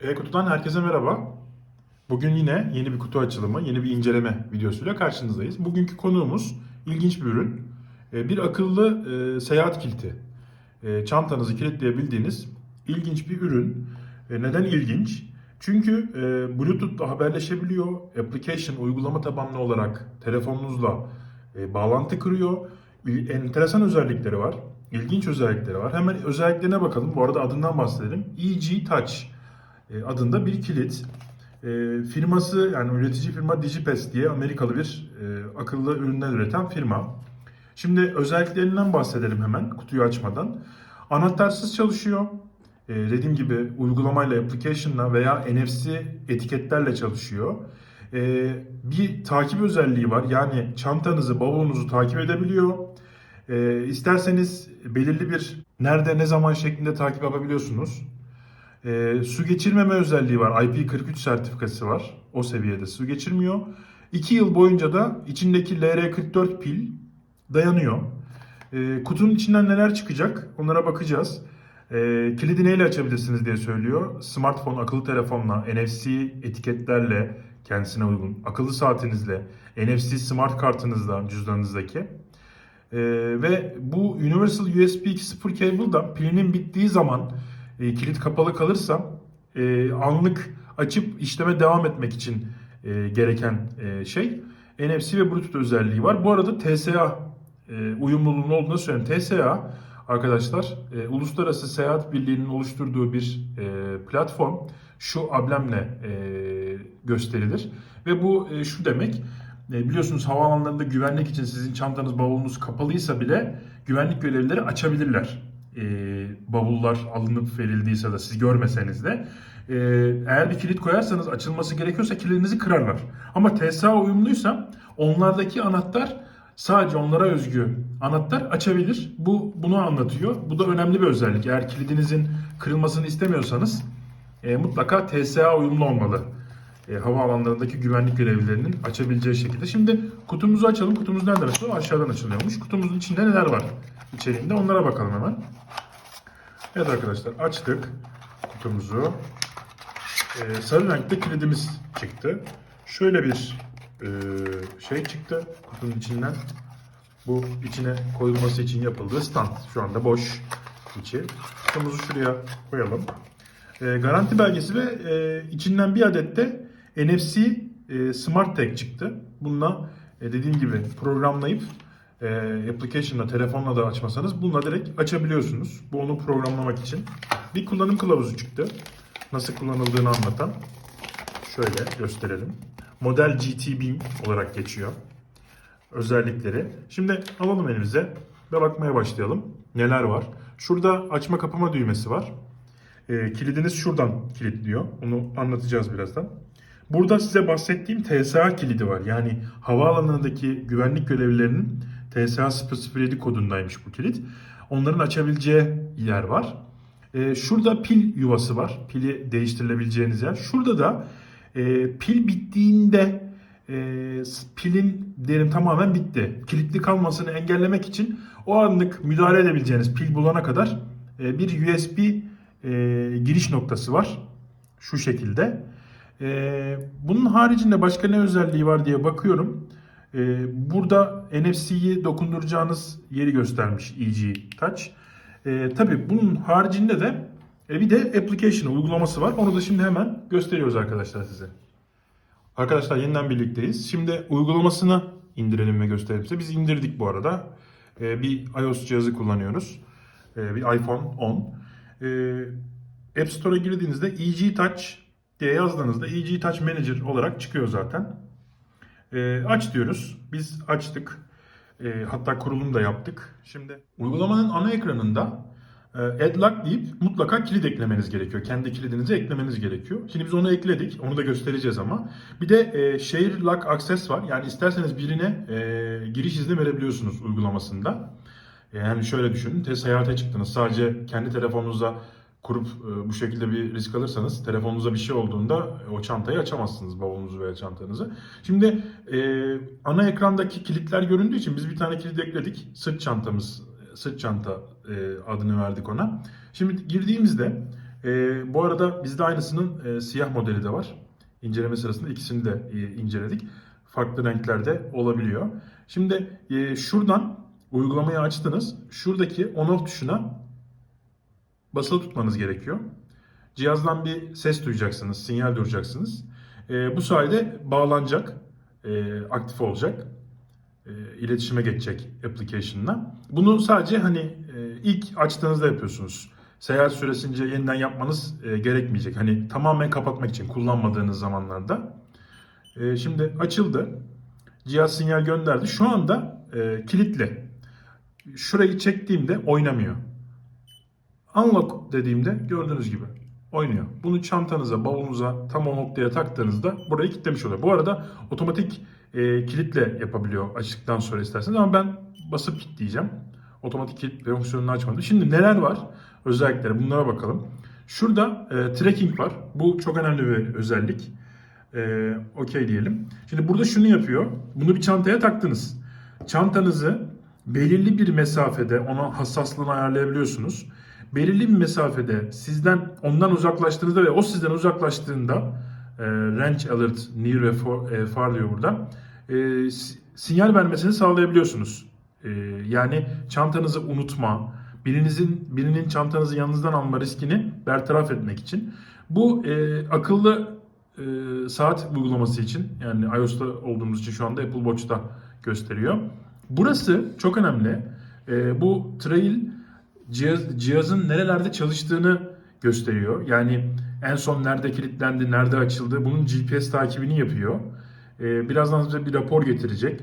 E-Kutu'dan herkese merhaba. Bugün yine yeni bir kutu açılımı, yeni bir inceleme videosuyla karşınızdayız. Bugünkü konuğumuz ilginç bir ürün. E, Bir akıllı e, seyahat kilidi. E, Çantanızı kilitleyebildiğiniz ilginç bir ürün. Neden ilginç? Çünkü Bluetooth'la haberleşebiliyor. Application uygulama tabanlı olarak telefonunuzla bağlantı kuruyor. Enteresan özellikleri var. İlginç özellikleri var. Hemen özelliklerine bakalım. Bu arada adından bahsedelim. EG Touch adında bir kilit. E, firması yani üretici firma Digipass diye Amerikalı bir e, akıllı ürünler üreten firma. Şimdi özelliklerinden bahsedelim hemen kutuyu açmadan. Anahtarsız çalışıyor. E, dediğim gibi uygulamayla, application'la veya NFC etiketlerle çalışıyor. E, bir takip özelliği var. Yani çantanızı, bavulunuzu takip edebiliyor. E, isterseniz belirli bir nerede, ne zaman şeklinde takip yapabiliyorsunuz. E, su geçirmeme özelliği var. IP43 sertifikası var. O seviyede su geçirmiyor. 2 yıl boyunca da içindeki LR44 pil dayanıyor. E, kutunun içinden neler çıkacak onlara bakacağız. E, kilidi neyle açabilirsiniz diye söylüyor. Smartphone, akıllı telefonla, NFC etiketlerle kendisine uygun, akıllı saatinizle, NFC smart kartınızla, cüzdanınızdaki. Ee, ve bu Universal USB 2.0 cable da pilinin bittiği zaman e, kilit kapalı kalırsa e, anlık açıp işleme devam etmek için e, gereken e, şey NFC ve Bluetooth özelliği var. Bu arada TSA e, uyumluluğunun olduğunu söyleyeyim. TSA arkadaşlar e, Uluslararası Seyahat Birliği'nin oluşturduğu bir e, platform. Şu amblemle e, gösterilir ve bu e, şu demek. E, biliyorsunuz havaalanlarında güvenlik için sizin çantanız, bavulunuz kapalıysa bile güvenlik görevlileri açabilirler. E, bavullar alınıp verildiyse de siz görmeseniz de. E, eğer bir kilit koyarsanız açılması gerekiyorsa kilidinizi kırarlar. Ama TSA uyumluysa onlardaki anahtar sadece onlara özgü anahtar açabilir. Bu bunu anlatıyor. Bu da önemli bir özellik. Eğer kilidinizin kırılmasını istemiyorsanız e, mutlaka TSA uyumlu olmalı e, havaalanlarındaki güvenlik görevlilerinin açabileceği şekilde. Şimdi kutumuzu açalım. Kutumuz nereden açılıyor? Aşağıdan açılıyormuş. Kutumuzun içinde neler var içeriğinde onlara bakalım hemen. Evet arkadaşlar açtık kutumuzu. E, sarı renkte kilidimiz çıktı. Şöyle bir e, şey çıktı kutunun içinden. Bu içine koyulması için yapıldığı stand. Şu anda boş içi. Kutumuzu şuraya koyalım. E, garanti belgesi ve e, içinden bir adet de NFC e, Smart Tag çıktı. Bununla e, dediğim gibi programlayıp e, application'la, telefonla da açmasanız bununla direkt açabiliyorsunuz. Bu onu programlamak için. Bir kullanım kılavuzu çıktı. Nasıl kullanıldığını anlatan. Şöyle gösterelim. Model GT Beam olarak geçiyor. Özellikleri. Şimdi alalım elimize ve bakmaya başlayalım. Neler var? Şurada açma kapama düğmesi var. E, kilidiniz şuradan kilitliyor. Onu anlatacağız birazdan. Burada size bahsettiğim TSA kilidi var. Yani havaalanındaki güvenlik görevlilerinin TSA 007 kodundaymış bu kilit. Onların açabileceği yer var. E, şurada pil yuvası var. Pili değiştirilebileceğiniz yer. Şurada da e, pil bittiğinde e, pilin diyelim tamamen bitti. Kilitli kalmasını engellemek için o anlık müdahale edebileceğiniz pil bulana kadar e, bir USB e, giriş noktası var. Şu şekilde. E, bunun haricinde başka ne özelliği var diye bakıyorum. E, burada NFC'yi dokunduracağınız yeri göstermiş EG Touch. E, tabii bunun haricinde de e, bir de application uygulaması var. Onu da şimdi hemen gösteriyoruz arkadaşlar size. Arkadaşlar yeniden birlikteyiz. Şimdi uygulamasını indirelim ve gösterelim size. Biz indirdik bu arada. Ee, bir iOS cihazı kullanıyoruz. Ee, bir iPhone 10. Ee, App Store'a girdiğinizde EG Touch diye yazdığınızda EG Touch Manager olarak çıkıyor zaten. Ee, aç diyoruz. Biz açtık. Ee, hatta kurulum da yaptık. Şimdi uygulamanın ana ekranında e, Add Lock deyip mutlaka kilit eklemeniz gerekiyor. Kendi kilidinizi eklemeniz gerekiyor. Şimdi biz onu ekledik. Onu da göstereceğiz ama. Bir de e, Share Lock Access var. Yani isterseniz birine e, giriş izni verebiliyorsunuz uygulamasında. E, yani şöyle düşünün. Te seyahate çıktınız. Sadece kendi telefonunuza kurup e, bu şekilde bir risk alırsanız telefonunuza bir şey olduğunda e, o çantayı açamazsınız bavulunuzu veya çantanızı. Şimdi e, ana ekrandaki kilitler göründüğü için biz bir tane kilit ekledik. Sırt çantamız, sırt çanta e, adını verdik ona. Şimdi girdiğimizde Ee, bu arada bizde aynısının e, siyah modeli de var. İnceleme sırasında ikisini de e, inceledik. Farklı renklerde olabiliyor. Şimdi e, şuradan uygulamayı açtınız. Şuradaki on off tuşuna basılı tutmanız gerekiyor. Cihazdan bir ses duyacaksınız, sinyal duyacaksınız. E, bu sayede bağlanacak, e, aktif olacak, e, iletişime geçecek application'la. Bunu sadece hani e, ilk açtığınızda yapıyorsunuz. Seyahat süresince yeniden yapmanız e, gerekmeyecek. Hani tamamen kapatmak için kullanmadığınız zamanlarda. E, şimdi açıldı. Cihaz sinyal gönderdi. Şu anda e, kilitli. Şurayı çektiğimde oynamıyor. Unlock dediğimde gördüğünüz gibi oynuyor. Bunu çantanıza, bavulunuza tam o noktaya taktığınızda burayı kilitlemiş oluyor. Bu arada otomatik e, kilitle yapabiliyor açtıktan sonra isterseniz ama ben basıp kilitleyeceğim. Otomatik kilit fonksiyonunu açmadım. Şimdi neler var? Özellikleri bunlara bakalım. Şurada e, tracking var. Bu çok önemli bir özellik. E, Okey diyelim. Şimdi burada şunu yapıyor. Bunu bir çantaya taktınız. Çantanızı belirli bir mesafede ona hassaslığını ayarlayabiliyorsunuz. Belirli bir mesafede sizden ondan uzaklaştığınızda ve o sizden uzaklaştığında e, range alert near ve far, e, far diyor burada. E, si- sinyal vermesini sağlayabiliyorsunuz. E, yani çantanızı unutma, birinizin birinin çantanızı yanınızdan alma riskini bertaraf etmek için. Bu e, akıllı e, saat uygulaması için yani iOS'ta olduğumuz için şu anda Apple Watch'ta gösteriyor. Burası çok önemli. E, bu trail cihaz, cihazın nerelerde çalıştığını gösteriyor. Yani en son nerede kilitlendi, nerede açıldı bunun GPS takibini yapıyor. E, birazdan size bir rapor getirecek.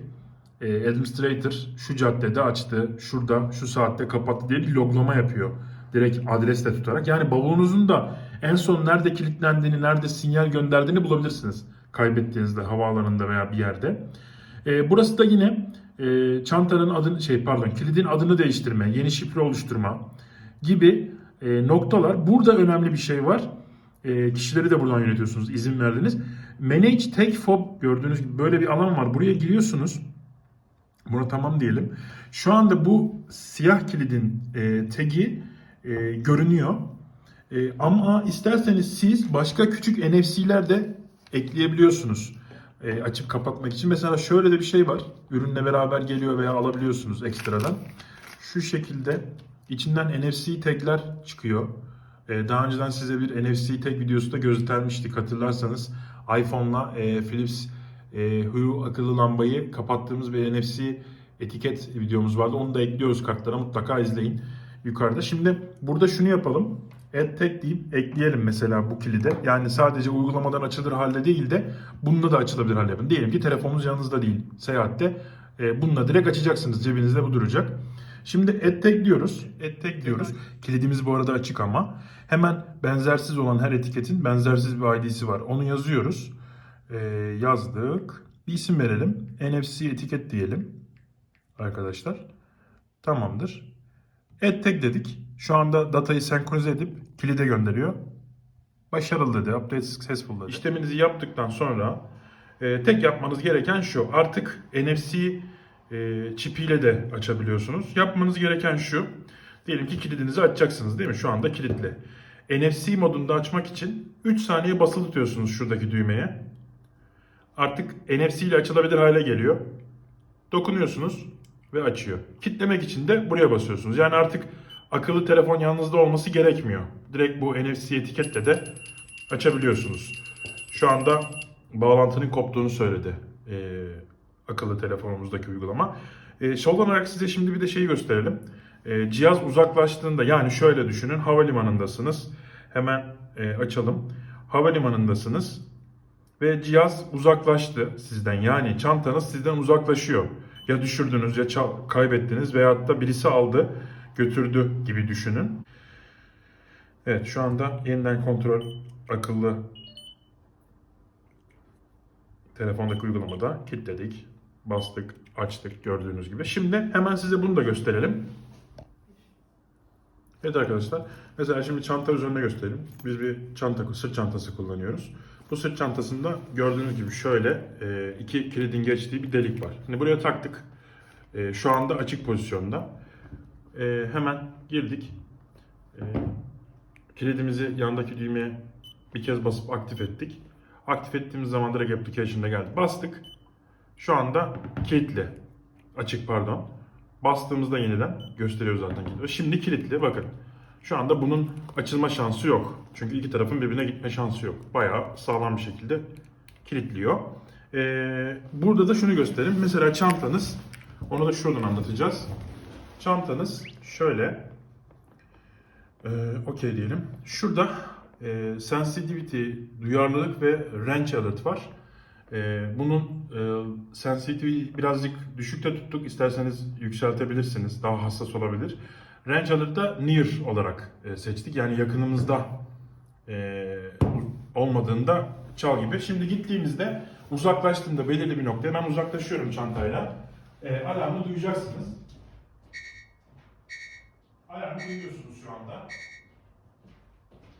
E, administrator şu caddede açtı, şurada, şu saatte kapattı diye bir loglama yapıyor. Direkt adresle tutarak. Yani bavulunuzun da en son nerede kilitlendiğini, nerede sinyal gönderdiğini bulabilirsiniz. Kaybettiğinizde havaalanında veya bir yerde. E, burası da yine e, çantanın adını şey pardon kilidin adını değiştirme, yeni şifre oluşturma gibi e, noktalar. Burada önemli bir şey var. E, kişileri de buradan yönetiyorsunuz, izin verdiniz. Manage Tag Fob gördüğünüz gibi böyle bir alan var. Buraya giriyorsunuz. Buna tamam diyelim. Şu anda bu siyah kilidin e, tagi e, görünüyor. E, ama isterseniz siz başka küçük NFC'ler de ekleyebiliyorsunuz. E, açıp kapatmak için. Mesela şöyle de bir şey var. Ürünle beraber geliyor veya alabiliyorsunuz ekstradan. Şu şekilde içinden NFC tagler çıkıyor. E, daha önceden size bir NFC tag videosu da göstermiştik hatırlarsanız. iPhone'la e, Philips e, Hue akıllı lambayı kapattığımız bir NFC etiket videomuz vardı. Onu da ekliyoruz kartlara mutlaka izleyin yukarıda. Şimdi burada şunu yapalım. Tag deyip ekleyelim mesela bu kilide. Yani sadece uygulamadan açılır halde değil de bununla da açılabilir halde yapın. Diyelim ki telefonunuz yanınızda değil seyahatte. E, bununla direkt açacaksınız. Cebinizde bu duracak. Şimdi tag diyoruz. Tag diyoruz. Kilidimiz bu arada açık ama. Hemen benzersiz olan her etiketin benzersiz bir ID'si var. Onu yazıyoruz. E, yazdık. Bir isim verelim. NFC etiket diyelim. Arkadaşlar. Tamamdır. Tag dedik. Şu anda datayı senkronize edip kilide gönderiyor. Başarılı dedi. Update successful dedi. İşleminizi yaptıktan sonra e, tek yapmanız gereken şu. Artık NFC e, çipiyle de açabiliyorsunuz. Yapmanız gereken şu. Diyelim ki kilidinizi açacaksınız değil mi? Şu anda kilitli. NFC modunda açmak için 3 saniye basılı tutuyorsunuz şuradaki düğmeye. Artık NFC ile açılabilir hale geliyor. Dokunuyorsunuz ve açıyor. Kitlemek için de buraya basıyorsunuz. Yani artık akıllı telefon yanınızda olması gerekmiyor. Direkt bu NFC etiketle de açabiliyorsunuz. Şu anda bağlantının koptuğunu söyledi ee, akıllı telefonumuzdaki uygulama. Ee, son olarak size şimdi bir de şeyi gösterelim. Ee, cihaz uzaklaştığında yani şöyle düşünün havalimanındasınız. Hemen e, açalım. Havalimanındasınız ve cihaz uzaklaştı sizden. Yani çantanız sizden uzaklaşıyor. Ya düşürdünüz ya kaybettiniz veyahut da birisi aldı götürdü gibi düşünün. Evet şu anda yeniden kontrol akıllı telefondaki uygulamada kilitledik. Bastık, açtık gördüğünüz gibi. Şimdi hemen size bunu da gösterelim. Evet arkadaşlar. Mesela şimdi çanta üzerine gösterelim. Biz bir çanta, sırt çantası kullanıyoruz. Bu sırt çantasında gördüğünüz gibi şöyle e, iki kilidin geçtiği bir delik var. Şimdi buraya taktık. E, şu anda açık pozisyonda. E, hemen girdik. E, Kilidimizi yandaki düğmeye bir kez basıp aktif ettik. Aktif ettiğimiz zaman direkt application'da geldi. Bastık. Şu anda kilitli. Açık pardon. Bastığımızda yeniden gösteriyor zaten kilidi. Şimdi kilitli bakın. Şu anda bunun açılma şansı yok. Çünkü iki tarafın birbirine gitme şansı yok. Bayağı sağlam bir şekilde kilitliyor. Ee, burada da şunu göstereyim. Mesela çantanız, onu da şuradan anlatacağız. Çantanız şöyle, ee, okey diyelim. Şurada e, sensitivity, duyarlılık ve range alert var. Ee, bunun e, sensitivity birazcık düşükte tuttuk. İsterseniz yükseltebilirsiniz. Daha hassas olabilir. Range alert'ta near olarak e, seçtik. Yani yakınımızda e, olmadığında çal gibi. Şimdi gittiğimizde uzaklaştığında belirli bir noktaya ben uzaklaşıyorum çantayla. E, alarmı duyacaksınız. Alarmı duyuyorsunuz şu anda.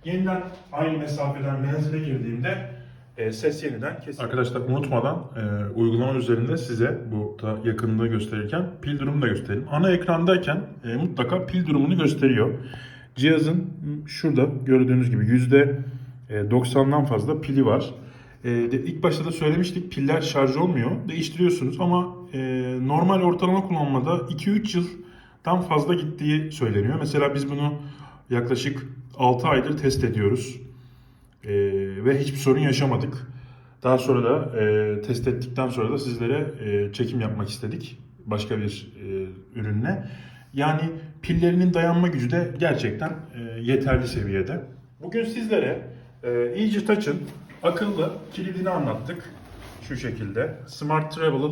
Yeniden aynı mesafeden menzile girdiğimde e, ses yeniden kesiliyor. Arkadaşlar unutmadan e, uygulama üzerinde size bu da yakınlığı gösterirken pil durumunu da göstereyim. Ana ekrandayken e, mutlaka pil durumunu gösteriyor. Cihazın şurada gördüğünüz gibi yüzde e, 90'dan fazla pili var. E, ilk başta da söylemiştik piller şarj olmuyor. Değiştiriyorsunuz ama e, normal ortalama kullanmada 2-3 yıldan fazla gittiği söyleniyor. Mesela biz bunu yaklaşık 6 aydır test ediyoruz. Ee, ve hiçbir sorun yaşamadık. Daha sonra da e, test ettikten sonra da sizlere e, çekim yapmak istedik başka bir e, ürünle. Yani pillerinin dayanma gücü de gerçekten e, yeterli seviyede. Bugün sizlere e, Easy Touch'ın akıllı kilidini anlattık. Şu şekilde. Smart Travel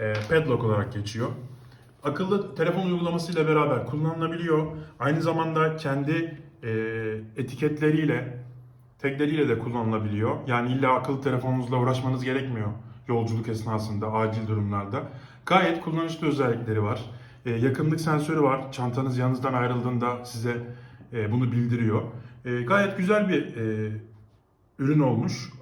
e, Padlock olarak geçiyor. Akıllı telefon uygulamasıyla beraber kullanılabiliyor. Aynı zamanda kendi e, etiketleriyle, tagleriyle de kullanılabiliyor. Yani illa akıllı telefonunuzla uğraşmanız gerekmiyor yolculuk esnasında, acil durumlarda. Gayet kullanışlı özellikleri var. E, yakınlık sensörü var. Çantanız yanınızdan ayrıldığında size e, bunu bildiriyor. E, gayet güzel bir e, ürün olmuş.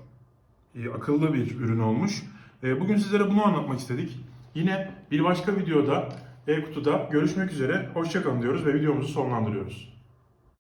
E, akıllı bir ürün olmuş. E, bugün sizlere bunu anlatmak istedik. Yine bir başka videoda e-kutuda görüşmek üzere. Hoşçakalın diyoruz ve videomuzu sonlandırıyoruz.